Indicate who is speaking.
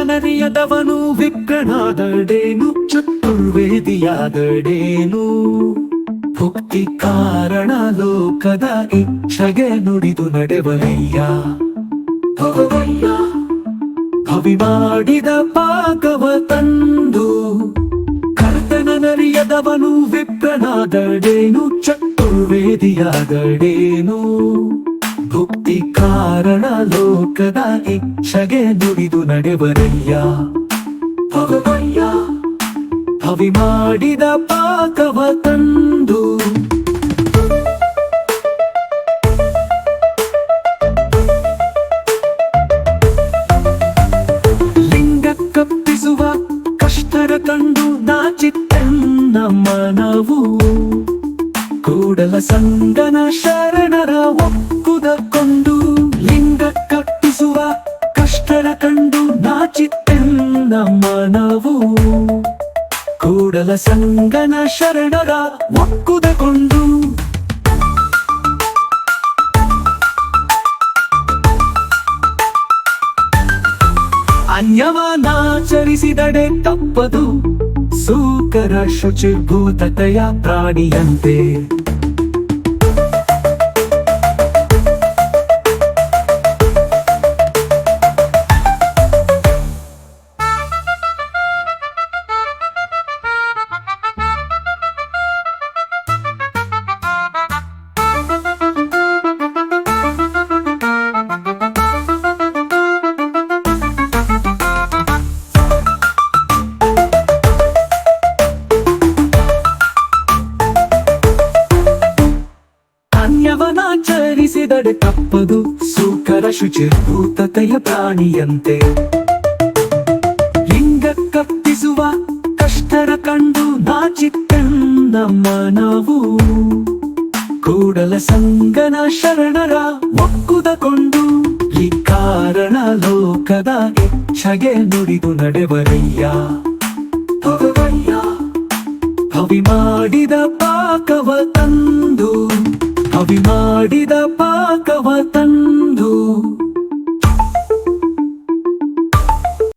Speaker 1: ಕರ್ತನರಿಯದವನು ವಿಪ್ರನಾದಡೇನು ಚತುರ್ವೇದಿಯಾದಡೇನು ಭುಕ್ತಿ ಕಾರಣ ಲೋಕದ ಇಚ್ಛಗೆ ನುಡಿದು ನಡೆವಲಯ್ಯ ಕವಿ ಮಾಡಿದ ಪಾಕವ ತಂದು ಕರ್ತನರಿಯದವನು ವಿಪ್ರನಾದಡೇನು ಚತುರ್ವೇದಿಯಾದಡೇನು ಭುಕ್ತಿ ಕಾರಣ ಲೋಕದ ಇಚ್ಛೆಗೆ ದುಡಿದು ನಡೆವರಯ್ಯ. ಭವಯ್ಯ ಭವಿ ಮಾಡಿದ ಪಾಕವ ತಂದು. ಲಿಂಗ ಕಪ್ಪಿಸುವ ಕಷ್ಟರ ಕಂಡು ನಾಚಿತ್ತೆನ್ನ ಮನವು. ಕೂಡಲ ಸಂಗನ ಶರಣರ ನಾಚಿತ್ತೆನ್ನ ಮನವು ಕೂಡಲ ಸಂಗನ ಶರಣರ ಒಕ್ಕುದಕೊಂಡು ಅನ್ಯವನಾಚರಿಸಿದಡೆ ತಪ್ಪದು ಸೂಕರ ಶುಚಿರ್ಭೂತತೆಯ ಪ್ರಾಣಿಯಂತೆ. ಅನ್ಯವನಾಚರಿಸಿದಡೆ ತಪ್ಪದು. ಸೂಕರ ಶುಚಿರ್ಭೂತತೆಯ ಪ್ರಾಣಿಯಂತೆ. ಲಿಂಗ ಕಪ್ಪಿಸುವ ಕಷ್ಟರ ಕಂಡು ನಾಚಿತ್ತೆಂದ ಮನವು. ಕೂಡಲ ಸಂಗನ ಶರಣರ ಒಕ್ಕುದಕೊಂಡು ಈ ಕಾರಣ ಲೋಕದ ಇಚ್ಛಗೆ ನುಡಿದು ನಡೆವರಯ್ಯ. ಭವಿ ಮಾಡಿದ Do.